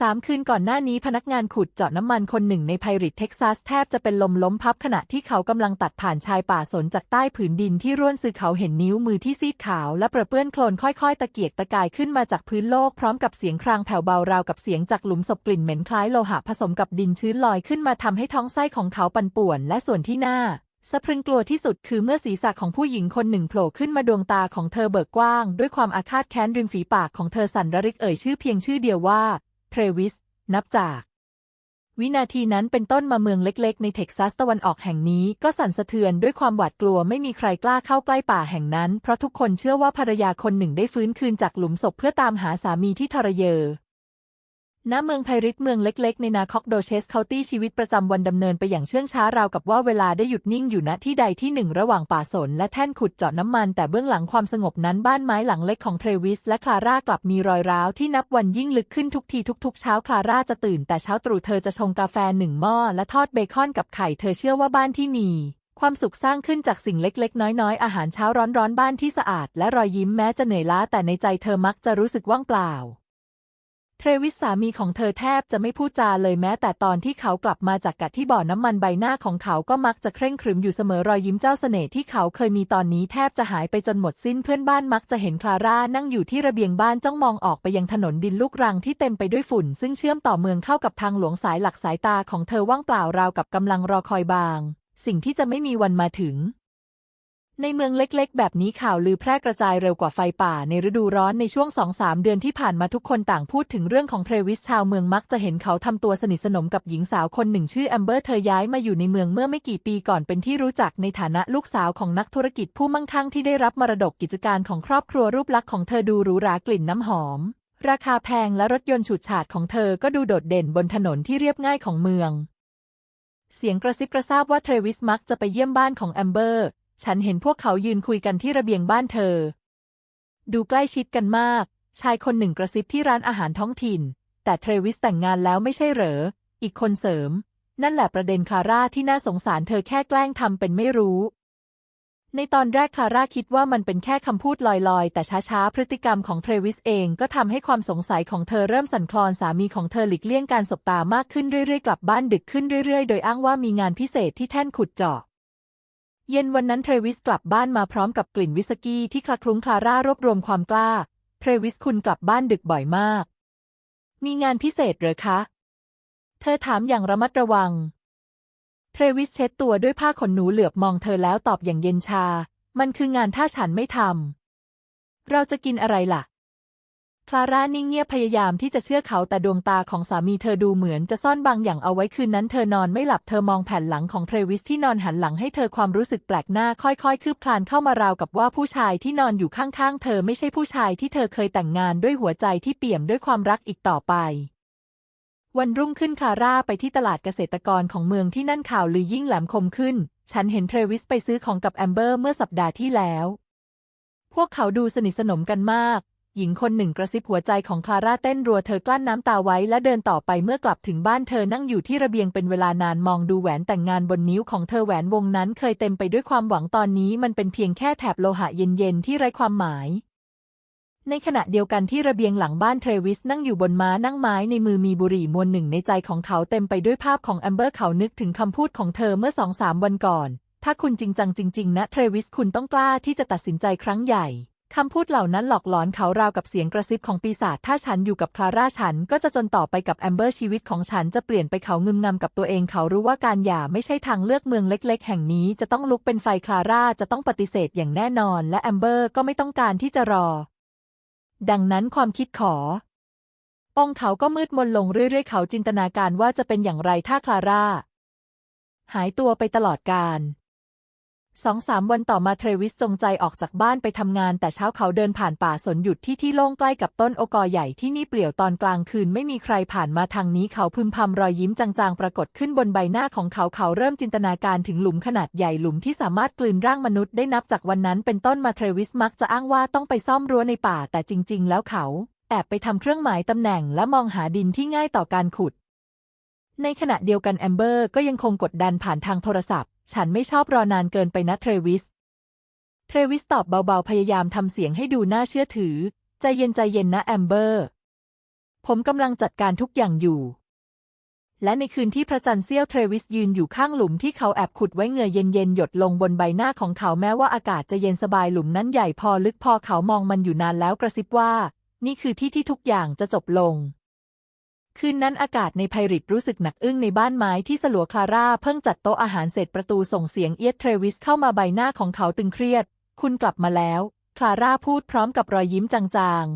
สามคืนก่อนหน้านี้พนักงานขุดเจาะน้ำมันคนหนึ่งในไพริตเท็กซัสแทบจะเป็นลมล้มพับขณะที่เขากำลังตัดผ่านชายป่าสนจากใต้ผืนดินที่ร่วนซึเขาเห็นนิ้วมือที่ซีดขาวและเปรอะเปื้อนโคลนค่อยๆ ตะเกียกตะกายขึ้นมาจากพื้นโลกพร้อมกับเสียงครางแผ่วเบาราวกับเสียงจากหลุมศพกลิ่นเหม็นคล้ายโลหะผสมกับดินชื้นลอยขึ้นมาทำให้ท้องไส้ของเขาปั่นป่วนและส่วนที่หน้าสะพรึงกลัวที่สุดคือเมื่อศีรษะของผู้หญิงคนหนึ่งโผล่ขึ้นมาดวงตาของเธอเบิกกว้าง ด้วยความอาฆาตแค้นริมฝีปากของเธอสั่นระริกเอ่ยชื่อเพียงชื่อเดียวว่า เทรวิส นับจาก วินาทีนั้นเป็นต้นมาเมืองเล็ก ๆ ในเท็กซัสตะวันออกแห่งนี้ก็สั่นสะเทือนด้วยความหวาดกลัวไม่มีใครกล้าเข้าใกล้ป่าแห่งนั้น เพราะทุกคนเชื่อว่าภรรยาคนหนึ่งได้ฟื้นคืนจากหลุมศพเพื่อตามหาสามีที่ทรเยอ ณเมืองไพริตเมืองเล็กๆ ในนาคอกโดเชสเคานตี้ชีวิตประจำวันดำเนินไปอย่างเชื่องช้าราวกับว่าเวลาได้หยุดนิ่งอยู่ณที่ใดที่หนึ่งระหว่างป่าสนและแท่นขุดเจาะน้ำมัน แต่เบื้องหลังความสงบนั้นบ้านไม้หลังเล็กของเทรวิสและคลาร่ากลับมีรอยร้าวที่นับวันยิ่งลึกขึ้นทุกทีทุกๆ เช้าคลาร่าจะตื่นแต่เช้าตรู่เธอจะชงกาแฟหนึ่งหม้อและทอดเบคอนกับไข่เธอเชื่อว่าบ้านที่มีความสุขสร้างขึ้นจากสิ่งเล็ก ๆ น้อย ๆ อาหารเช้าร้อนๆบ้านที่สะอาด และรอยยิ้มแม้จะเหนื่อยล้าแต่ในใจเธอมักจะรู้สึกว่างเปล่า เทรวิสสามีของเธอแทบจะไม่พูดจาเลยแม้แต่ตอนที่เขากลับมาจากกัดที่บ่อน้ำมันใบหน้าของเขาก็มักจะเคร่งครึมอยู่เสมอรอยยิ้มเจ้าเสน่ห์ที่เขาเคยมีตอนนี้แทบจะหายไปจนหมดสิ้นเพื่อนบ้านมักจะเห็นคลาร่านั่งอยู่ที่ระเบียงบ้านจ้องมองออกไปยังถนนดินลูกรังที่เต็มไปด้วยฝุ่น ซึ่งเชื่อมต่อเมืองเข้ากับทางหลวงสายหลักสายตาของเธอว่างเปล่าราวกับกำลังรอคอยบาง สิ่งที่จะไม่มีวันมาถึง ในเมืองเล็กๆ แบบนี้ข่าวลือแพร่กระจายเร็วกว่าไฟป่าในฤดูร้อนในช่วง2-3เดือนที่ผ่านมาทุกคนต่างพูดถึงเรื่องของเทรวิสชาวเมืองมักจะเห็นเขาทำตัวสนิทสนมกับหญิงสาวคนหนึ่งชื่อแอมเบอร์เธอย้ายมาอยู่ในเมืองเมื่อไม่กี่ปีก่อนเป็นที่รู้จักในฐานะลูกสาวของนักธุรกิจผู้มั่งคั่งที่ได้รับมรดกกิจการของครอบครัวรูปลักษณ์ของเธอดูหรูหรากลิ่นน้ำหอม ราคาแพงและรถยนต์ฉูดฉาดของเธอก็ดูโดดเด่นบนถนนที่เรียบง่ายของเมืองเสียงกระซิบกระซาบว่าเทรวิสมักจะไปเยี่ยมบ้านของแอมเบอร์ ฉันเห็นพวกเขายืนคุยกันที่ระเบียงบ้านเธอ ดูใกล้ชิดกันมาก ชายคนหนึ่งกระซิบที่ร้านอาหารท้องถิ่น แต่เทรวิสแต่งงานแล้วไม่ใช่เหรอ อีกคนเสริม นั่นแหละประเด็นคาร่าที่น่าสงสารเธอแค่แกล้งทำเป็นไม่รู้ ในตอนแรกคาร่าคิดว่ามันเป็นแค่คำพูดลอยๆ แต่ช้าๆ พฤติกรรมของเทรวิสเองก็ทำให้ความสงสัยของเธอเริ่มสั่นคลอนสามีของเธอหลีกเลี่ยงการสบตามากขึ้นเรื่อยๆ กลับบ้านดึกขึ้นเรื่อยๆ โดยอ้างว่ามีงานพิเศษที่แท่นขุดเจาะ เย็นวันนั้นเทรวิสกลับบ้านมาพร้อมกับกลิ่นวิสกี้ที่คละคลุ้งคลาร่ารวบรวมความกล้า เทรวิสคุณกลับบ้านดึกบ่อยมาก มีงานพิเศษเหรอคะ เธอถามอย่างระมัดระวัง เทรวิสเช็ดตัวด้วยผ้าขนหนูเหลือบมองเธอแล้วตอบอย่างเย็นชา มันคืองานถ้าฉันไม่ทำ เราจะกินอะไรล่ะ คลาร่านิ่งเงียบพยายามที่จะเชื่อเขาแต่ดวงตาของสามีเธอดูเหมือนจะซ่อนบางอย่างเอาไว้คืนนั้นเธอนอนไม่หลับเธอมองแผ่นหลังของเทรวิสที่นอนหันหลังให้เธอความรู้สึกแปลกหน้าค่อยๆ คืบคลานเข้ามาราวกับว่าผู้ชายที่นอนอยู่ข้างๆ เธอไม่ใช่ผู้ชายที่เธอเคยแต่งงานด้วยหัวใจที่เปี่ยมด้วยความรักอีกต่อไปวันรุ่งขึ้นคาร่าไปที่ตลาดเกษตรกรของเมืองที่นั่นข่าวลือยิ่งแหลมคมขึ้น ฉันเห็นเทรวิสไปซื้อของกับแอมเบอร์เมื่อสัปดาห์ที่แล้ว พวกเขาดูสนิทสนมกันมาก หญิงคนหนึ่งกระซิบหัวใจของคลาร่าเต้นรัวเธอกลั้นน้ำตาไว้และเดินต่อไปเมื่อกลับถึงบ้านเธอนั่งอยู่ที่ระเบียงเป็นเวลานานมองดูแหวนแต่งงานบนนิ้วของเธอแหวนวงนั้นเคยเต็มไปด้วยความหวังตอนนี้มันเป็นเพียงแค่แถบโลหะเย็นๆที่ไร้ความหมาย ในขณะเดียวกันที่ระเบียงหลังบ้านเทรวิสนั่งอยู่บนม้านั่งไม้ในมือมีบุหรี่มวนหนึ่งในใจของเขาเต็มไปด้วยภาพของแอมเบอร์เขานึกถึงคำพูดของเธอเมื่อสองสามวันก่อน ถ้าคุณจริงจังจริง ๆ นะเทรวิสคุณต้องกล้าที่จะตัดสินใจครั้งใหญ่ คำพูดเหล่านั้นหลอกหลอนเขาราวกับเสียงกระซิบของปีศาจถ้าฉันอยู่กับคลาร่าฉันก็จะจนต่อไปกับแอมเบอร์ชีวิตของฉันจะเปลี่ยนไปเขางึมงำกับตัวเองเขารู้ว่าการหย่าไม่ใช่ทางเลือกเมืองเล็ก ๆ แห่งนี้จะต้องลุกเป็นไฟคลาร่าจะต้องปฏิเสธอย่างแน่นอน และแอมเบอร์ก็ไม่ต้องการที่จะรอ ดังนั้นความคิดขอ องเขาก็มืดมนลงเรื่อย ๆ เขาจินตนาการว่าจะเป็นอย่างไรถ้าคลาร่าหายตัวไปตลอดกาล สองสามวันต่อมาเทรวิสจงใจออกจากบ้านไปทำงานแต่เช้าเขาเดินผ่านป่าสนหยุดที่ที่โล่งใกล้กับต้นโอกอใหญ่ที่นี่เปลี่ยวตอนกลางคืนไม่มีใครผ่านมาทางนี้เขาพึมพำรอยยิ้มจางๆ ปรากฏขึ้นบนใบหน้าของเขาเขาเริ่มจินตนาการถึงหลุมขนาดใหญ่หลุมที่สามารถกลืนร่างมนุษย์ได้นับจากวันนั้นเป็นต้นมาเทรวิสมักจะอ้างว่าต้องไปซ่อมรั้วในป่าแต่จริง ๆ แล้วเขาแอบไปทำเครื่องหมายตำแหน่งและมองหาดินที่ง่ายต่อการขุดในขณะเดียวกันแอมเบอร์ก็ยังคงกดดันผ่านทางโทรศัพท์ ฉันไม่ชอบรอนานเกินไปนะเทรวิส เทรวิสตอบเบาๆ พยายามทำเสียงให้ดูน่าเชื่อถือ ใจเย็นใจเย็นนะแอมเบอร์ ผมกำลังจัดการทุกอย่างอยู่ และในคืนที่พระจันทร์เสี้ยวเทรวิสยืนอยู่ข้างหลุมที่เขาแอบขุดไว้เงื่อเย็นๆ หยดลงบนใบหน้าของเขาแม้ว่าอากาศจะเย็นสบายหลุมนั้นใหญ่พอลึกพอเขามองมันอยู่นานแล้วกระซิบว่า นี่คือที่ที่ทุกอย่างจะจบลง คืนนั้นอากาศในไพริตรู้สึกหนักอึ้งในบ้านไม้ที่สลัวคลาร่าเพิ่งจัดโต๊ะอาหารเสร็จประตูส่งเสียงเอียดเทรวิสเข้ามาใบหน้าของเขาตึงเครียด คุณกลับมาแล้ว คลาร่าพูดพร้อมกับรอยยิ้มจาง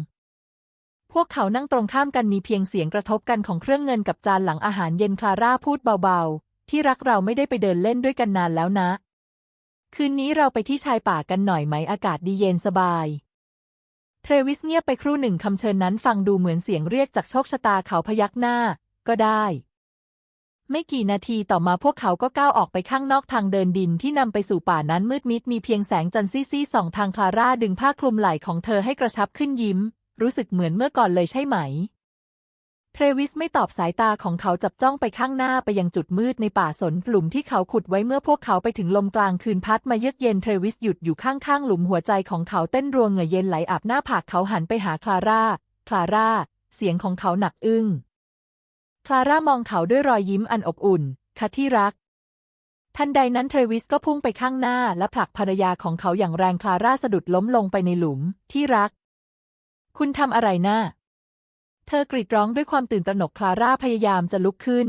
ๆ พวกเขานั่งตรงข้ามกันมีเพียงเสียงกระทบกันของเครื่องเงินกับจานหลังอาหารเย็นคลาร่าพูดเบาๆ ที่รักเราไม่ได้ไปเดินเล่นด้วยกันนานแล้วนะ คืนนี้เราไปที่ชายป่ากันหน่อยไหมอากาศดีเย็นสบาย เทรวิสเงียบไปครู่หนึ่งคำเชิญนั้นฟังดูเหมือนเสียงเรียกจากโชคชะตาเขาพยักหน้า ก็ได้ ไม่กี่นาทีต่อมาพวกเขาก็ก้าวออกไปข้างนอกทางเดินดินที่นำไปสู่ป่านั้นมืดมิดมีเพียงแสงจันทร์ซี่ๆส่องทางคลาร่าดึงผ้าคลุมไหล่ของเธอให้กระชับขึ้นยิ้ม รู้สึกเหมือนเมื่อก่อนเลยใช่ไหม เทรวิสไม่ตอบสายตาของเขาจับจ้องไปข้างหน้าไปยังจุดมืดในป่าสนหลุมที่เขาขุดไว้เมื่อพวกเขาไปถึงลมกลางคืนพัดมาเยือกเย็นเทรวิสหยุดอยู่ข้างๆหลุมหัวใจของเขาเต้นรัวเหงื่อเย็นไหลอาบหน้าผากเขาหันไปหาคลาร่า คลาร่า เสียงของเขาหนักอึ้ง คลาร่ามองเขาด้วยรอยยิ้มอันอบอุ่นค่ะที่รัก ทันใดนั้นเทรวิสก็พุ่งไปข้างหน้าและผลักภรรยาของเขาอย่างแรงคลาร่าสะดุดล้มลงไปในหลุมที่รัก คุณทำอะไรนะ่ะ เธอกรีดร้องด้วยความตื่นตระหนกคลาร่าพยายามจะลุกขึ้น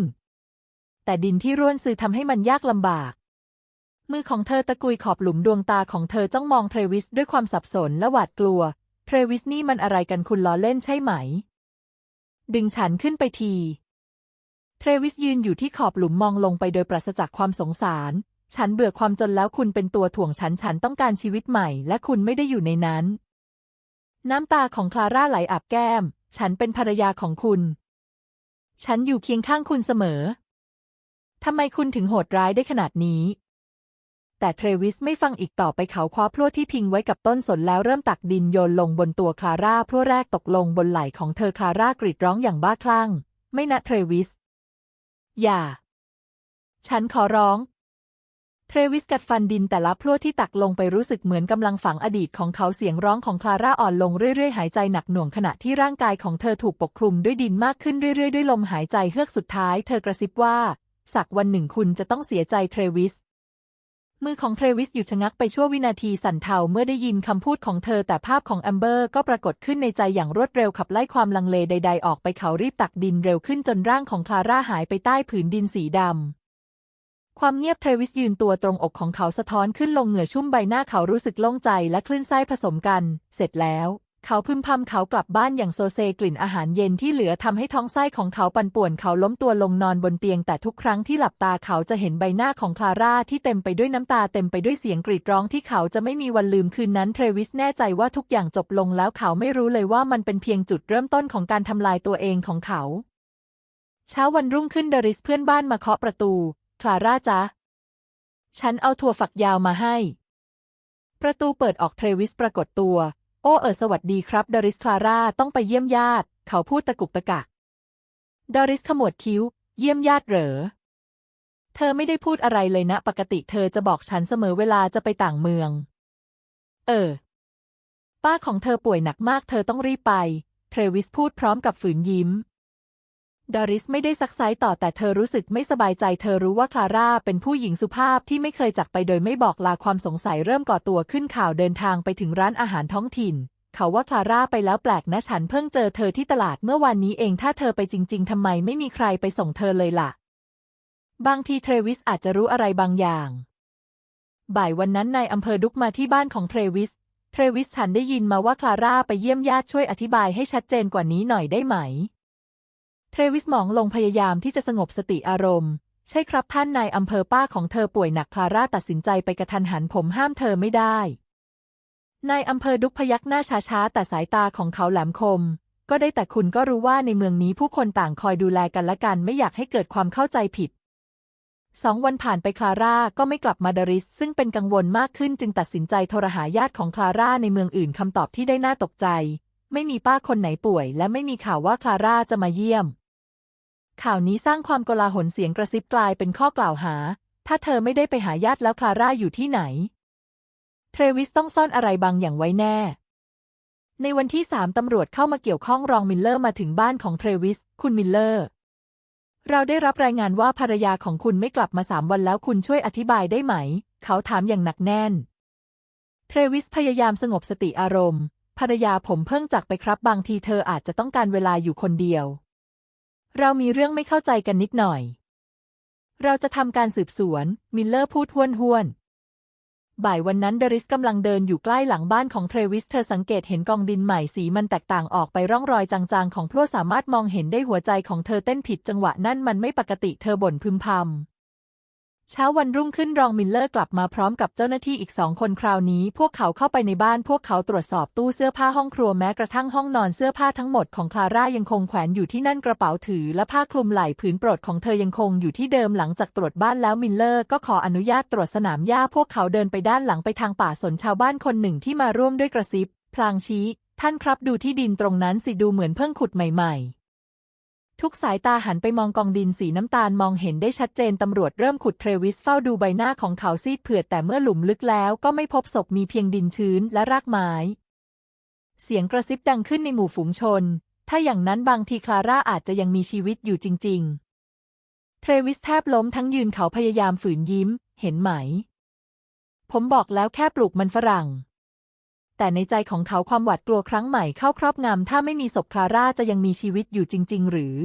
แต่ดินที่ร่วนซึทำให้มันยากลำบาก มือของเธอตะกุยขอบหลุมดวงตาของเธอจ้องมองเทรวิสด้วยความสับสนและหวาดกลัว เทรวิสนี่มันอะไรกันคุณล้อเล่นใช่ไหม ดึงฉันขึ้นไปที เทรวิสยืนอยู่ที่ขอบหลุมมองลงไปโดยปราศจากความสงสาร ฉันเบื่อความจนแล้วคุณเป็นตัวถ่วงฉันฉันต้องการชีวิตใหม่ และคุณไม่ได้อยู่ในนั้น น้ำตาของคลาร่าไหลอาบแก้ม ฉันเป็นภรรยาของคุณ ฉันอยู่เคียงข้างคุณเสมอ ทำไมคุณถึงโหดร้ายได้ขนาดนี้ แต่เทรวิสไม่ฟังอีกต่อไปเขาคว้าพลั่วที่พิงไว้กับต้นสนแล้วเริ่มตักดินโยนลงบนตัวคลาร่าพลั่วแรกตกลงบนไหล่ของเธอคลาร่ากรีดร้องอย่างบ้าคลั่ง ไม่นะเทรวิส อย่า ฉันขอร้อง เทรวิสกัดฟันดินแต่ละพลั่วที่ตักลงไปรู้สึกเหมือนกำลังฝังอดีตของเขาเสียงร้องของคลาร่าอ่อนลงเรื่อยๆ หายใจหนักหน่วงขณะที่ร่างกายของเธอถูกปกคลุมด้วยดินมากขึ้นเรื่อยๆ ด้วยลมหายใจเฮือกสุดท้ายเธอกระซิบว่า สักวันหนึ่งคุณจะต้องเสียใจเทรวิส มือของเทรวิสหยุดชะงักไปชั่ววินาทีสั่นเทาเมื่อได้ยินคำพูดของเธอแต่ภาพของแอมเบอร์ก็ปรากฏขึ้นในใจอย่างรวดเร็วขับไล่ความลังเลใด ๆ ออกไปเขารีบตักดินเร็วขึ้นจนร่างของคลาร่าหายไปใต้ผืนดินสีดำ ความเงียบเทรวิสยืนตัวตรงอกของเขาสะท้อนขึ้นลงเหงื่อชุ่มใบหน้าเขารู้สึกโล่งใจและคลื่นไส้ผสมกัน เสร็จแล้ว เขาพึมพำเขากลับบ้านอย่างโซเซกลิ่นอาหารเย็นที่เหลือทำให้ท้องไส้ของเขาปั่นป่วนเขาล้มตัวลงนอนบนเตียงแต่ทุกครั้งที่หลับตาเขาจะเห็นใบหน้าของคลาร่าที่เต็มไปด้วยน้ำตาเต็มไปด้วยเสียงกรีดร้องที่เขาจะไม่มีวันลืมคืนนั้นเทรวิสแน่ใจว่าทุกอย่างจบลงแล้วเขาไม่รู้เลยว่ามันเป็นเพียงจุดเริ่มต้นของการทำลายตัวเองของเขาเช้าวันรุ่งขึ้นเดริสเพื่อนบ้านมาเคาะประตู คลาร่าจ๊ะ ฉันเอาถั่วฝักยาวมาให้ ประตูเปิดออกเทรวิสปรากฏตัว โอ้เออสวัสดีครับ ดอริสคลาร่าต้องไปเยี่ยมญาติ เขาพูดตะกุกตะกัก ดอริสขมวดคิ้ว เยี่ยมญาติเหรอ เธอไม่ได้พูดอะไรเลยนะ ปกติเธอจะบอกฉันเสมอเวลาจะไปต่างเมือง เออ ป้าของเธอป่วยหนักมาก เธอต้องรีบไป เทรวิสพูดพร้อมกับฝืนยิ้ม ดอริสไม่ได้ซักไซต่อแต่เธอรู้สึกไม่สบายใจเธอรู้ว่าคลาร่าเป็นผู้หญิงสุภาพที่ไม่เคยจากไปโดยไม่บอกลาความสงสัยเริ่มก่อตัวขึ้นข่าวเดินทางไปถึงร้านอาหารท้องถิ่น เขาว่าคลาร่าไปแล้วแปลกนะฉันเพิ่งเจอเธอที่ตลาดเมื่อวานนี้เองถ้าเธอไปจริง ๆทำไมไม่มีใครไปส่งเธอเลยล่ะ บางทีเทรวิสอาจจะรู้อะไรบางอย่าง บ่ายวันนั้นนายอำเภอดุกมาที่บ้านของเทรวิส เทรวิสฉันได้ยินมาว่าคลาร่าไปเยี่ยมญาติช่วยอธิบายให้ชัดเจนกว่านี้หน่อยได้ไหม เทรวิสมองลงพยายามที่จะสงบสติอารมณ์ ใช่ครับท่านนายอำเภอป้าของเธอป่วยหนักคลาร่าตัดสินใจไปกระทันหันผมห้ามเธอไม่ได้นายอำเภอดุกพยักหน้าช้าๆแต่สายตาของเขาแหลมคม ก็ได้แต่คุณก็รู้ว่าในเมืองนี้ผู้คนต่างคอยดูแลกันและกันไม่อยากให้เกิดความเข้าใจผิดสองวันผ่านไปคลาร่าก็ไม่กลับมาดาริส ซึ่งเป็นกังวลมากขึ้นจึงตัดสินใจโทรหาญาติของคลาร่าในเมืองอื่นคำตอบที่ได้น่าตกใจ ไม่มีป้าคนไหนป่วย และไม่มีข่าวว่าคลาร่าจะมาเยี่ยม ข่าวนี้สร้างความโกลาหลเสียงกระซิบกลายเป็นข้อกล่าวหา ถ้าเธอไม่ได้ไปหาญาติแล้วคลาร่าอยู่ที่ไหน เทรวิสต้องซ่อนอะไรบางอย่างไว้แน่ ในวันที่สามตำรวจเข้ามาเกี่ยวข้องรองมิลเลอร์มาถึงบ้านของเทรวิส คุณมิลเลอร์ เราได้รับรายงานว่าภรรยาของคุณไม่กลับมาสามวันแล้วคุณช่วยอธิบายได้ไหม เขาถามอย่างหนักแน่น เทรวิสพยายามสงบสติอารมณ์ ภรรยาผมเพิ่งจากไปครับบางทีเธออาจจะต้องการเวลาอยู่คนเดียว เรามีเรื่องไม่เข้าใจกันนิดหน่อย เราจะทำการสืบสวน มิลเลอร์พูดห้วนห้วนๆบ่ายวันนั้นเดริสกำลังเดินอยู่ใกล้หลังบ้านของเทรวิส เธอสังเกตเห็นกองดินใหม่สีมันแตกต่างออกไปร่องรอยจางๆ ของพลั่วสามารถมองเห็นได้หัวใจของเธอเต้นผิดจังหวะนั่นมันไม่ปกติเธอบ่นพึมพำ เช้าวันรุ่งขึ้นรองมิลเลอร์กลับมาพร้อมกับเจ้าหน้าที่อีกสองคนคราวนี้ พวกเขาเข้าไปในบ้านพวกเขาตรวจสอบตู้เสื้อผ้าห้องครัวแม้กระทั่งห้องนอนเสื้อผ้าทั้งหมดของคลาร่ายังคงแขวนอยู่ที่นั่นกระเป๋าถือ และผ้าคลุมไหล่ผืนโปรดของเธอยังคงอยู่ที่เดิมหลังจากตรวจบ้านแล้วมิลเลอร์ก็ขออนุญาตตรวจสนามหญ้าพวกเขาเดินไปด้านหลังไปทางป่าสนชาวบ้านคนหนึ่งที่มาร่วมด้วยกระซิบพลางชี้ ท่านครับดูที่ดินตรงนั้นสิดูเหมือนเพิ่งขุดใหม่ ๆ ทุกสายตาหันไปมองกองดินสีน้ำตาลมองเห็นได้ชัดเจนตำรวจเริ่มขุดเทรวิสเฝ้าดูใบหน้าของเขาซีดเผือดแต่เมื่อหลุมลึกแล้วก็ไม่พบศพมีเพียงดินชื้นและรากไม้ เสียงกระซิบดังขึ้นในหมู่ฝูงชน ถ้าอย่างนั้นบางทีคลาร่าอาจจะยังมีชีวิตอยู่จริง ๆ เทรวิสแทบล้มทั้งยืนเขาพยายามฝืนยิ้ม เห็นไหม ผมบอกแล้วแค่ปลูกมันฝรั่ง แต่ในใจของเขาความหวาดกลัวครั้งใหม่เข้าครอบงำถ้าไม่มีศพคลาร่าจะยังมีชีวิตอยู่จริง ๆ หรือ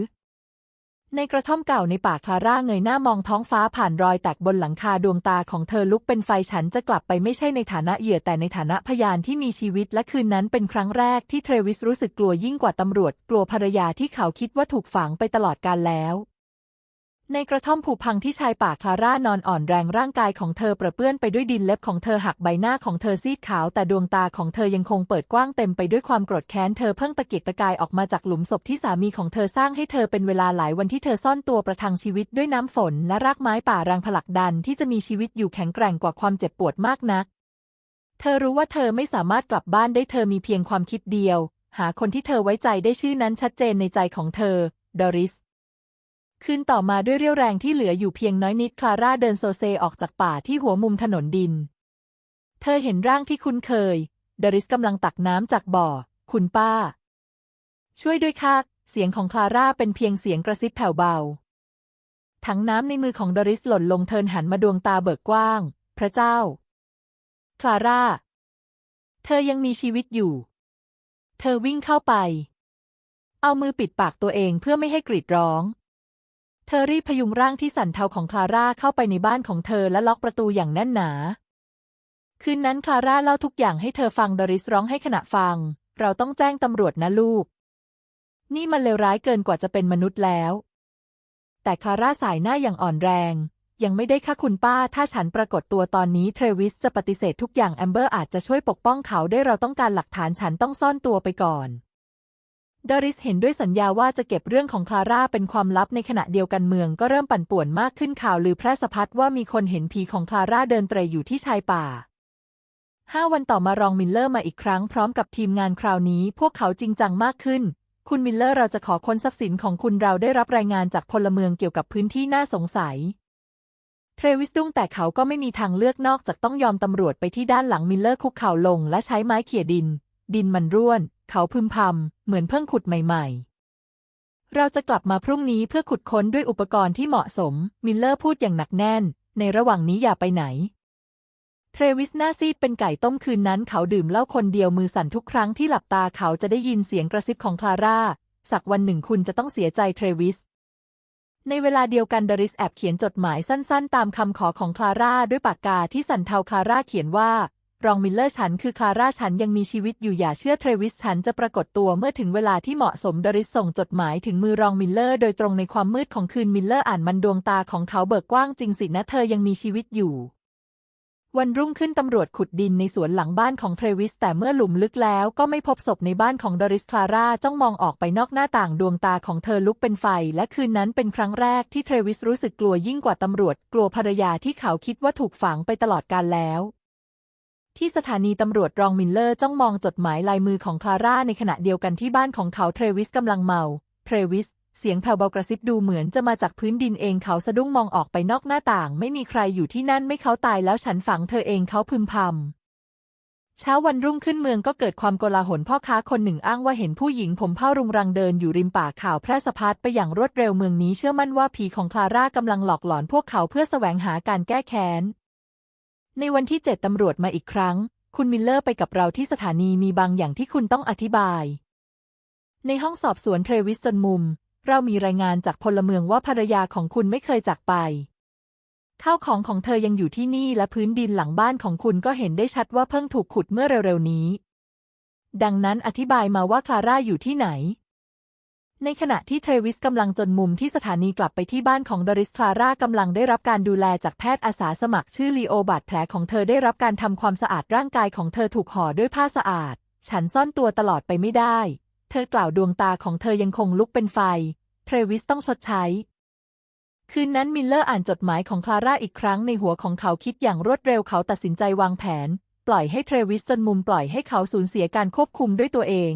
ในกระท่อมเก่าในป่าคลาร่าเงยหน้ามองท้องฟ้าผ่านรอยแตกบนหลังคาดวงตาของเธอลุกเป็นไฟฉันจะกลับไปไม่ใช่ในฐานะเหยื่อแต่ในฐานะพยานที่มีชีวิตและคืนนั้นเป็นครั้งแรกที่เทรวิสรู้สึกกลัวยิ่งกว่าตำรวจ กลัวภรรยาที่เขาคิดว่าถูกฝังไปตลอดกาลแล้ว ในกระท่อมผุพังที่ชายป่าคลาร่านอนอ่อนแรงร่างกายของเธอประเปื้อนไปด้วยดินเล็บของเธอหักใบหน้าของเธอซีดขาว แต่ดวงตาของเธอยังคงเปิดกว้างเต็มไปด้วยความโกรธแค้นเธอเพิ่งตะเกียกตะกายออกมาจากหลุมศพที่สามีของเธอสร้างให้เธอเป็นเวลาหลายวันที่เธอซ่อนตัวประทังชีวิตด้วยน้ำฝน และรากไม้ป่าแรงผลักดันที่จะมีชีวิตอยู่แข็งแกร่งกว่าความเจ็บปวดมากนัก เธอรู้ว่าเธอไม่สามารถกลับบ้านได้เธอมีเพียงความคิดเดียว หาคนที่เธอไว้ใจได้ชื่อนั้นชัดเจนในใจของเธอ ดอริส คืนต่อมาด้วยเรี่ยวแรงที่เหลืออยู่เพียงน้อยนิดคลาร่าเดินโซเซออกจากป่าที่หัวมุมถนนดิน เธอเห็นร่างที่คุ้นเคยดอริสกำลังตักน้ำจากบ่อ คุณป้า ช่วยด้วยค่ะ เสียงของคลาร่าเป็นเพียงเสียงกระซิบแผ่วเบา ถังน้ำในมือของดอริสหล่นลงเทินหันมาดวงตาเบิกกว้าง พระเจ้า คลาร่า เธอยังมีชีวิตอยู่ เธอวิ่งเข้าไป เอามือปิดปากตัวเองเพื่อไม่ให้กรีดร้อง เธอรีบพยุงร่างที่สั่นเทาของคลาร่าเข้าไปในบ้านของเธอและล็อกประตูอย่างแน่นหนา คืนนั้นคลาร่าเล่าทุกอย่างให้เธอฟังดอริสร้องให้ขณะฟัง เราต้องแจ้งตำรวจนะลูก นี่มันเลวร้ายเกินกว่าจะเป็นมนุษย์แล้ว แต่คลาร่าสายหน้าอย่างอ่อนแรง ยังไม่ได้ค่ะคุณป้า ถ้าฉันปรากฏตัวตอนนี้เทรวิสจะปฏิเสธทุกอย่างแอมเบอร์อาจจะช่วยปกป้องเขาได้เราต้องการหลักฐานฉันต้องซ่อนตัวไปก่อน ดอริสเห็นด้วยสัญญาว่าจะเก็บเรื่องของคลาร่าเป็นความลับในขณะเดียวกันเมืองก็เริ่มปั่นป่วนมากขึ้นข่าวลือแพร่สะพัดว่ามีคนเห็นผีของคลาร่าเดินเตรอยู่ที่ชายป่าห้าวันต่อมารองมิลเลอร์มาอีกครั้งพร้อมกับทีมงานคราวนี้พวกเขาจริงจังมากขึ้น คุณมิลเลอร์เราจะขอค้นทรัพย์สินของคุณเราได้รับรายงานจากพลเมืองเกี่ยวกับพื้นที่น่าสงสัย เทรวิสดุ้งแต่เขาก็ไม่มีทางเลือกนอกจากต้องยอมตำรวจไปที่ด้านหลังมิลเลอร์คุกเข่าลงและใช้ไม้เขี่ยดิน ดินมันร่วน เขาพึมพำ เหมือนเพิ่งขุดใหม่ ๆ เราจะกลับมาพรุ่งนี้เพื่อขุดค้นด้วยอุปกรณ์ที่เหมาะสม มิลเลอร์พูดอย่างหนักแน่น ในระหว่างนี้อย่าไปไหน เทรวิสหน้าซีดเป็นไก่ต้มคืนนั้น เขาดื่มเหล้าคนเดียวมือสั่นทุกครั้งที่หลับตาเขาจะได้ยินเสียงกระซิบของคลาร่า สักวันหนึ่งคุณจะต้องเสียใจเทรวิสในเวลาเดียวกันดอริสแอบเขียนจดหมายสั้นๆ ตามคำขอของคลาร่าด้วยปากกาที่สั่นเทาคลาร่าเขียนว่า รองมิลเลอร์ฉันคือคลาร่าฉันยังมีชีวิตอยู่อย่าเชื่อเทรวิสฉันจะปรากฏตัวเมื่อถึงเวลาที่เหมาะสมดอริสส่งจดหมายถึงมือรองมิลเลอร์โดยตรงในความมืดของคืนมิลเลอร์อ่านมันดวงตาของเขาเบิกกว้างจริงสินะเธอยังมีชีวิตอยู่วันรุ่งขึ้นตำรวจขุดดินในสวนหลังบ้านของเทรวิสแต่เมื่อหลุมลึกแล้วก็ไม่พบศพในบ้านของดอริสคลาร่าจ้องมองออกไปนอกหน้าต่างดวงตาของเธอลุกเป็นไฟ และคืนนั้นเป็นครั้งแรกที่เทรวิสรู้สึกกลัวยิ่งกว่าตำรวจ กลัวภรรยาที่เขาคิดว่าถูกฝังไปตลอดกาลแล้ว ที่สถานีตำรวจรองมิลเลอร์จ้องมองจดหมายลายมือของคลาร่าในขณะเดียวกันที่บ้านของเขาเทรวิสกำลังเมา เทรวิส เสียงแผ่วเบากระซิบดูเหมือนจะมาจากพื้นดินเองเขาสะดุ้งมองออกไปนอกหน้าต่าง ไม่มีใครอยู่ที่นั่นไม่เขาตายแล้วฉันฝังเธอเองเขาพึมพำเช้าวันรุ่งขึ้นเมืองก็เกิดความโกลาหลพ่อค้าคนหนึ่งอ้างว่าเห็นผู้หญิงผมเผ้ารุงรังเดินอยู่ริมป่าข่าวแพร่สะพัดไปอย่างรวดเร็วเมืองนี้เชื่อมั่นว่าผีของคลาร่ากำลังหลอกหลอนพวกเขาเพื่อแสวงหาการแก้แค้น ในวันที่เจ็ดตำรวจมาอีกครั้ง คุณมิลเลอร์ไปกับเราที่สถานีมีบางอย่างที่คุณต้องอธิบาย ในห้องสอบสวนเทรวิสจนมุม เรามีรายงานจากพลเมืองว่าภรรยาของคุณไม่เคยจากไป ข้าวของของเธอยังอยู่ที่นี่และพื้นดินหลังบ้านของคุณก็เห็นได้ชัดว่าเพิ่งถูกขุดเมื่อเร็วๆนี้ ดังนั้นอธิบายมาว่าคลาร่าอยู่ที่ไหน ในขณะที่เทรวิสกำลังจนมุมที่สถานีกลับไปที่บ้านของดอริสคลาร่ากำลังได้รับการดูแลจากแพทย์อาสาสมัครชื่อลีโอบาดแผลของเธอได้รับการทำความสะอาดร่างกายของเธอถูกห่อด้วยผ้าสะอาด ฉันซ่อนตัวตลอดไปไม่ได้ เธอกล่าวดวงตาของเธอยังคงลุกเป็นไฟ เทรวิสต้องชดใช้ คืนนั้นมิลเลอร์อ่านจดหมายของคลาร่าอีกครั้งในหัวของเขาคิดอย่างรวดเร็วเขาตัดสินใจวางแผน ปล่อยให้เทรวิสจนมุมปล่อยให้เขาสูญเสียการควบคุมด้วยตัวเอง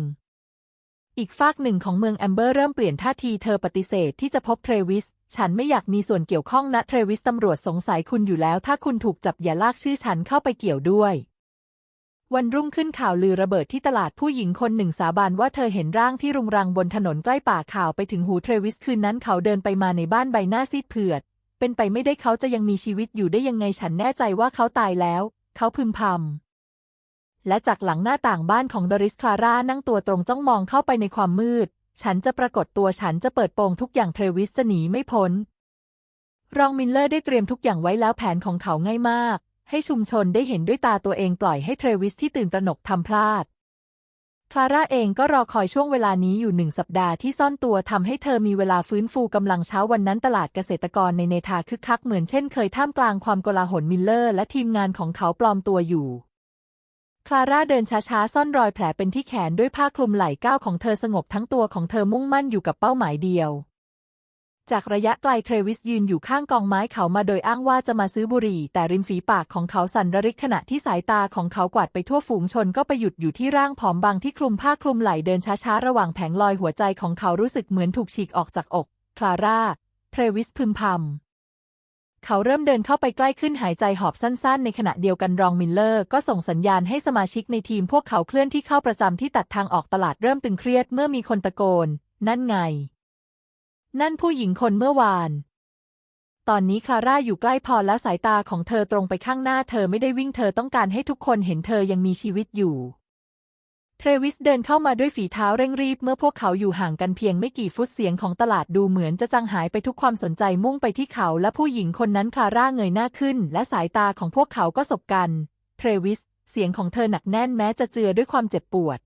อีกฝากหนึ่งของเมืองแอมเบอร์เริ่มเปลี่ยนท่าทีเธอปฏิเสธที่จะพบเทรวิส ฉันไม่อยากมีส่วนเกี่ยวข้องนะเทรวิสตำรวจสงสัยคุณอยู่แล้ว ถ้าคุณถูกจับอย่าลากชื่อฉันเข้าไปเกี่ยวด้วย วันรุ่งขึ้นข่าวลือระเบิดที่ตลาดผู้หญิงคนหนึ่งสาบานว่าเธอเห็นร่างที่รุงรังบนถนนใกล้ป่าข่าวไปถึงหูเทรวิสคืนนั้นเขาเดินไปมาในบ้านใบหน้าซีดเผือด เป็นไปไม่ได้เขาจะยังมีชีวิตอยู่ได้ยังไงฉันแน่ใจว่าเขาตายแล้ว เขาพึมพำ และจากหลังหน้าต่างบ้านของดอริสคลาร่านั่งตัวตรงจ้องมองเข้าไปในความมืด ฉันจะปรากฏตัวฉันจะเปิดโปงทุกอย่างเทรวิสจะหนีไม่พ้น รองมิลเลอร์ได้เตรียมทุกอย่างไว้แล้วแผนของเขาง่ายมาก ให้ชุมชนได้เห็นด้วยตาตัวเองปล่อยให้เทรวิสที่ตื่นตระหนกทำพลาดคลาร่าเองก็รอคอยช่วงเวลานี้อยู่หนึ่งสัปดาห์ที่ซ่อนตัวทำให้เธอมีเวลาฟื้นฟูกำลังเช้าวันนั้นตลาดเกษตรกรในเนทาคึกคักเหมือนเช่นเคยท่ามกลางความโกลาหลมิลเลอร์และทีมงานของเขาปลอมตัวอยู่ คลาร่าเดินช้าๆ ซ่อนรอยแผลเป็นที่แขนด้วยผ้าคลุมไหล่ก้าวของเธอสงบทั้งตัวของเธอมุ่งมั่นอยู่กับเป้าหมายเดียว จากระยะไกลเทรวิสยืนอยู่ข้างกองไม้เขามาโดยอ้างว่าจะมาซื้อบุหรี่ แต่ริมฝีปากของเขาสั่นระริกขณะที่สายตาของเขากวาดไปทั่วฝูงชนก็ไปหยุดอยู่ที่ร่างผอมบางที่คลุมผ้าคลุมไหล่เดินช้าๆ ระหว่างแผงลอยหัวใจของเขารู้สึกเหมือนถูกฉีกออกจากอก คลาร่า เทรวิสพึมพำ เขาเริ่มเดินเข้าไปใกล้ขึ้นหายใจหอบสั้นๆ ในขณะเดียวกันรองมิลเลอร์ ก็ส่งสัญญาณให้สมาชิกในทีมพวกเขาเคลื่อนที่เข้าประจำที่ตัดทางออกตลาดเริ่มตึงเครียดเมื่อมีคนตะโกน นั่นไง นั่นผู้หญิงคนเมื่อวาน ตอนนี้คาร่าอยู่ใกล้พอแล้วสายตาของเธอตรงไปข้างหน้าเธอไม่ได้วิ่งเธอต้องการให้ทุกคนเห็นเธอยังมีชีวิตอยู่ เทรวิสเดินเข้ามาด้วยฝีเท้าเร่งรีบเมื่อพวกเขาอยู่ห่างกันเพียงไม่กี่ฟุตเสียงของตลาดดูเหมือนจะจางหายไปทุกความสนใจมุ่งไปที่เขาและผู้หญิงคนนั้นคาร่าเงยหน้าขึ้น และสายตาของพวกเขาก็สบกัน เทรวิส เสียงของเธอหนักแน่นแม้จะเจือด้วยความเจ็บปวด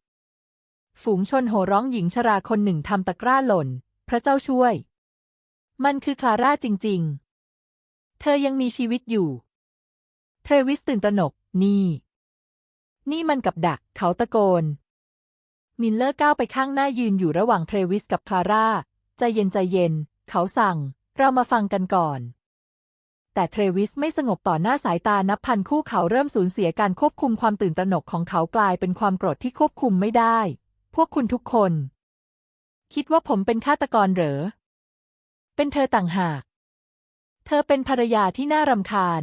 ฝูงชนโห่ร้องหญิงชราคนหนึ่งทำตะกร้าหล่น พระเจ้าช่วย มันคือคาร่าจริง ๆ เธอยังมีชีวิตอยู่ เทรวิสตื่นตระหนก นี่ นี่มันกับดัก เขาตะโกน มิลเลอร์ก้าวไปข้างหน้ายืนอยู่ระหว่างเทรวิสกับคลาร่า ใจเย็นใจเย็น เขาสั่ง เรามาฟังกันก่อน แต่เทรวิสไม่สงบต่อหน้าสายตานับพันคู่เขาเริ่มสูญเสียการควบคุมความตื่นตระหนกของเขากลายเป็นความโกรธที่ควบคุมไม่ได้ พวกคุณทุกคน คิดว่าผมเป็นฆาตกรเหรอ เป็นเธอต่างหาก เธอเป็นภรรยาที่น่ารำคาญ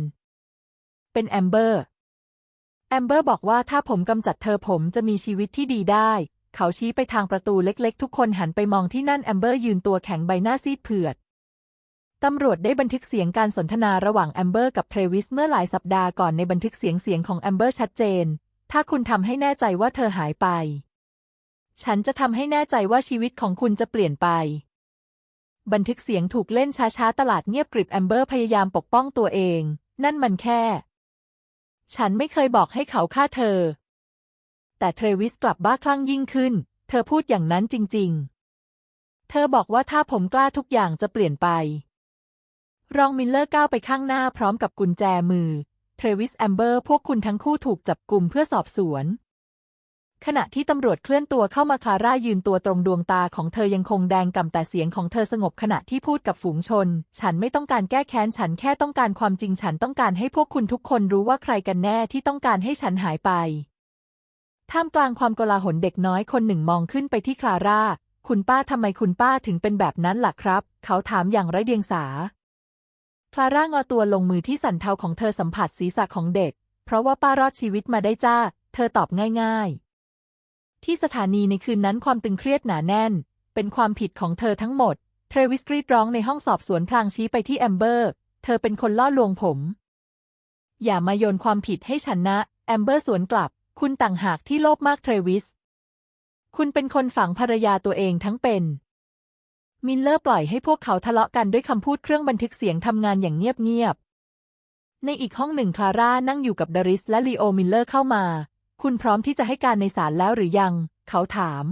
เป็นแอมเบอร์ แอมเบอร์บอกว่าถ้าผมกำจัดเธอผมจะมีชีวิตที่ดีได้ เขาชี้ไปทางประตูเล็กๆ ทุกคนหันไปมองที่นั่นแอมเบอร์ยืนตัวแข็งใบหน้าซีดเผือด ตำรวจได้บันทึกเสียงการสนทนาระหว่างแอมเบอร์กับเทรวิสเมื่อหลายสัปดาห์ก่อนในบันทึกเสียงเสียงของแอมเบอร์ชัดเจน ถ้าคุณทำให้แน่ใจว่าเธอหายไป ฉันจะทำให้แน่ใจว่าชีวิตของคุณจะเปลี่ยนไปบันทึกเสียงถูกเล่นช้าๆ ตลาดเงียบกริบแอมเบอร์พยายามปกป้องตัวเอง นั่นมันแค่ ฉันไม่เคยบอกให้เขาฆ่าเธอ แต่เทรวิสกลับบ้าคลั่งยิ่งขึ้น เธอพูดอย่างนั้นจริง ๆ เธอบอกว่าถ้าผมกล้าทุกอย่างจะเปลี่ยนไป รองมิลเลอร์ก้าวไปข้างหน้าพร้อมกับกุญแจมือ เทรวิสแอมเบอร์พวกคุณทั้งคู่ถูกจับกลุ่มเพื่อสอบสวน ขณะที่ตำรวจเคลื่อนตัวเข้ามาคาร่ายืนตัวตรงดวงตาของเธอยังคงแดงก่ำแต่เสียงของเธอสงบขณะที่พูดกับฝูงชน ฉันไม่ต้องการแก้แค้นฉันแค่ต้องการความจริงฉันต้องการให้พวกคุณทุกคนรู้ว่าใครกันแน่ที่ต้องการให้ฉันหายไป ท่ามกลางความโกลาหลเด็กน้อยคนหนึ่งมองขึ้นไปที่คลาร่า คุณป้าทำไมคุณป้าถึงเป็นแบบนั้นล่ะครับ เขาถามอย่างไร้เดียงสา คลาร่างอตัวลงมือที่สันเทาของเธอสัมผัสศีรษะของเด็ก เพราะว่าป้ารอดชีวิตมาได้จ้า เธอตอบง่าย ๆ ที่สถานีในคืนนั้นความตึงเครียดหนาแน่น เป็นความผิดของเธอทั้งหมด เทรวิสกรีดร้องในห้องสอบสวนพลางชี้ไปที่แอมเบอร์ เธอเป็นคนล่อลวงผม อย่ามาโยนความผิดให้ฉันนะ แอมเบอร์สวนกลับ คุณต่างหากที่โลภมากเทรวิส คุณเป็นคนฝังภรรยาตัวเองทั้งเป็น มิลเลอร์ปล่อยให้พวกเขาทะเลาะกันด้วยคำพูดเครื่องบันทึกเสียงทำงานอย่างเงียบๆ ในอีกห้องหนึ่งคลาร่านั่งอยู่กับดาริสและลีโอมิลเลอร์เข้ามา คุณพร้อมที่จะให้การในศาลแล้วหรือยัง เขาถาม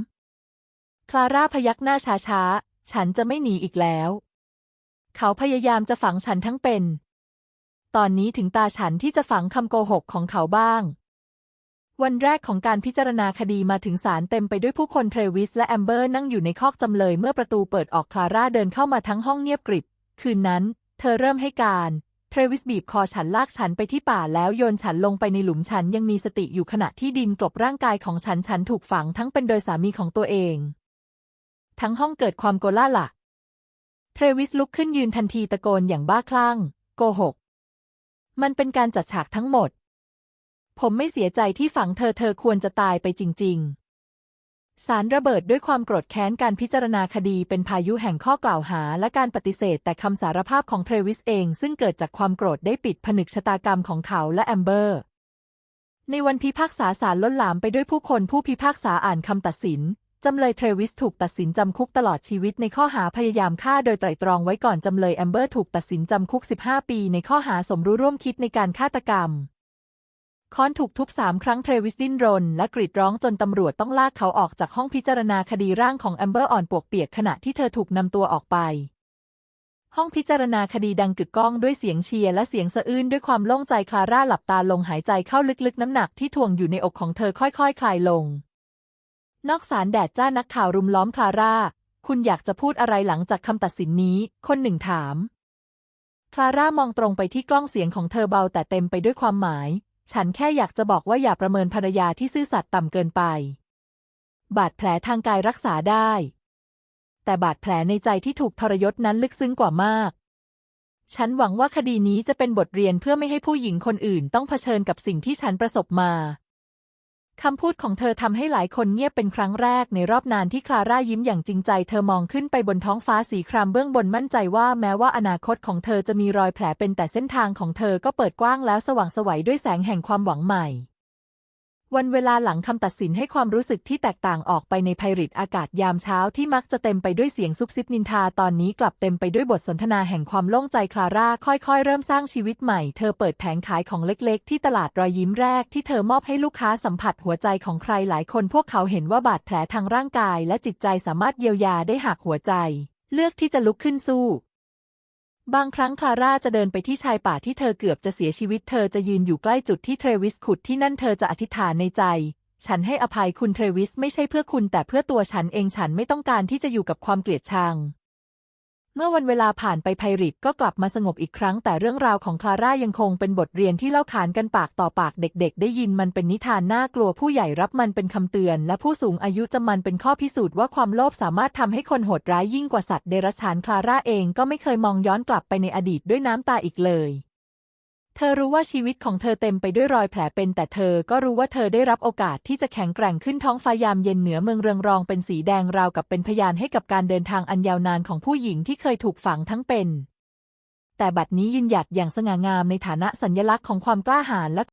คลาร่าพยักหน้าช้าๆ ฉันจะไม่หนีอีกแล้ว เขาพยายามจะฝังฉันทั้งเป็น ตอนนี้ถึงตาฉันที่จะฝังคำโกหกของเขาบ้าง วันแรกของการพิจารณาคดีมาถึงศาลเต็มไปด้วยผู้คนเทรวิสและแอมเบอร์นั่งอยู่ในคอกจำเลยเมื่อประตูเปิดออกคลาร่าเดินเข้ามาทั้งห้องเงียบกริบ คืนนั้น เธอเริ่มให้การเทรวิสบีบคอฉันลากฉันไปที่ป่าแล้วโยนฉันลงไปในหลุมฉันยังมีสติอยู่ขณะที่ดินกลบร่างกายของฉันฉันถูกฝังทั้งเป็นโดยสามีของตัวเอง ทั้งห้องเกิดความโกลาหละเทรวิสลุกขึ้นยืนทันทีตะโกนอย่างบ้าคลั่ง โกหก มันเป็นการจัดฉากทั้งหมด ผมไม่เสียใจที่ฝังเธอเธอควรจะตายไปจริง ๆ สารระเบิดด้วยความโกรธแค้นการพิจารณาคดีเป็นพายุแห่งข้อกล่าวหาและการปฏิเสธแต่คำสารภาพของเทรวิสเองซึ่งเกิดจากความโกรธได้ปิดผนึกชะตากรรมของเขาและแอมเบอร์ ในวันพิพากษาศาลล้นหลามไปด้วยผู้คนผู้พิพากษาอ่านคำตัดสินจำเลยเทรวิสถูกตัดสินจำคุกตลอดชีวิตในข้อหาพยายามฆ่าโดยไตร่ตรองไว้ก่อนจำเลยแอมเบอร์ถูกตัดสินจำคุก 15 ปีในข้อหาสมรู้ร่วมคิดในการฆาตกรรม ค้อนถูกทุบสามครั้งเทรวิสดิ้นรน และกรีดร้องจนตำรวจต้องลากเขาออกจากห้องพิจารณาคดีร่างของแอมเบอร์อ่อนปวกเปียกขณะที่เธอถูกนำตัวออกไป ห้องพิจารณาคดีดังกึกก้องด้วยเสียงเชียร์และเสียงสะอื้นด้วยความโล่งใจคลาร่าหลับตาลงหายใจเข้าลึกๆน้ำหนักที่ถ่วงอยู่ในอกของเธอค่อยๆคลายลง นอกศาลแดดจ้านักข่าวรุมล้อมคลาร่า คุณอยากจะพูดอะไรหลังจากคำตัดสินนี้ คนหนึ่งถามคลาร่ามองตรงไปที่กล้องเสียงของเธอเบาแต่เต็มไปด้วยความหมาย ฉันแค่อยากจะบอกว่าอย่าประเมินภรรยาที่ซื่อสัตย์ต่ำเกินไป บาดแผลทางกายรักษาได้ แต่บาดแผลในใจที่ถูกทรยศนั้นลึกซึ้งกว่ามาก ฉันหวังว่าคดีนี้จะเป็นบทเรียนเพื่อไม่ให้ผู้หญิงคนอื่นต้องเผชิญกับสิ่งที่ฉันประสบมา คำพูดของเธอทำให้หลายคนเงียบเป็นครั้งแรกในรอบนานที่คลาร่ายิ้มอย่างจริงใจ เธอมองขึ้นไปบนท้องฟ้าสีครามเบื้องบนมั่นใจว่าแม้ว่าอนาคตของเธอจะมีรอยแผลเป็นแต่เส้นทางของเธอก็เปิดกว้างแล้วสว่างไสวัยด้วยแสงแห่งความหวังใหม่ วันเวลาหลังคำตัดสินให้ความรู้สึกที่แตกต่างออกไปในไพริตอากาศยามเช้าที่มักจะเต็มไปด้วยเสียงซุบซิบนินทาตอนนี้กลับเต็มไปด้วยบทสนทนาแห่งความโล่งใจคลาร่าค่อยๆ เริ่มสร้างชีวิตใหม่ เธอเปิดแผงขายของเล็กๆ ที่ตลาดรอยยิ้มแรกที่เธอมอบให้ลูกค้าสัมผัสหัวใจของใครหลายคนพวกเขาเห็นว่าบาดแผลทางร่างกายและจิตใจสามารถเยียวยาได้หากหัวใจ เลือกที่จะลุกขึ้นสู้ บางครั้งคลาร่าจะเดินไปที่ชายป่าที่เธอเกือบจะเสียชีวิตเธอจะยืนอยู่ใกล้จุดที่เทรวิสขุดที่นั่นเธอจะอธิษฐานในใจ ฉันให้อภัยคุณเทรวิสไม่ใช่เพื่อคุณแต่เพื่อตัวฉันเองฉันไม่ต้องการที่จะอยู่กับความเกลียดชัง เมื่อวันเวลาผ่านไปไพริตก็กลับมาสงบอีกครั้งแต่เรื่องราวของคลาร่ายังคงเป็นบทเรียนที่เล่าขานกันปากต่อปากเด็กๆ ได้ยินมันเป็นนิทานน่ากลัวผู้ใหญ่รับมันเป็นคำเตือน และผู้สูงอายุจำมันเป็นข้อพิสูจน์ว่าความโลภสามารถทำให้คนโหดร้ายยิ่งกว่าสัตว์เดรัจฉานคลาร่าเองก็ไม่เคยมองย้อนกลับไปในอดีตด้วยน้ำตาอีกเลย เธอรู้ว่าชีวิตของเธอเต็มไปด้วยรอยแผลเป็นแต่เธอก็รู้ว่าเธอได้รับโอกาสที่จะแข็งแกร่งขึ้นท้องฟ้ายามเย็นเหนือเมืองเรืองรองเป็นสีแดงราวกับเป็นพยานให้กับการเดินทางอันยาวนานของผู้หญิงที่เคยถูกฝังทั้งเป็น แต่บัดนี้ยืนหยัดอย่างสง่างามในฐานะสัญลักษณ์ของความกล้าหาญและ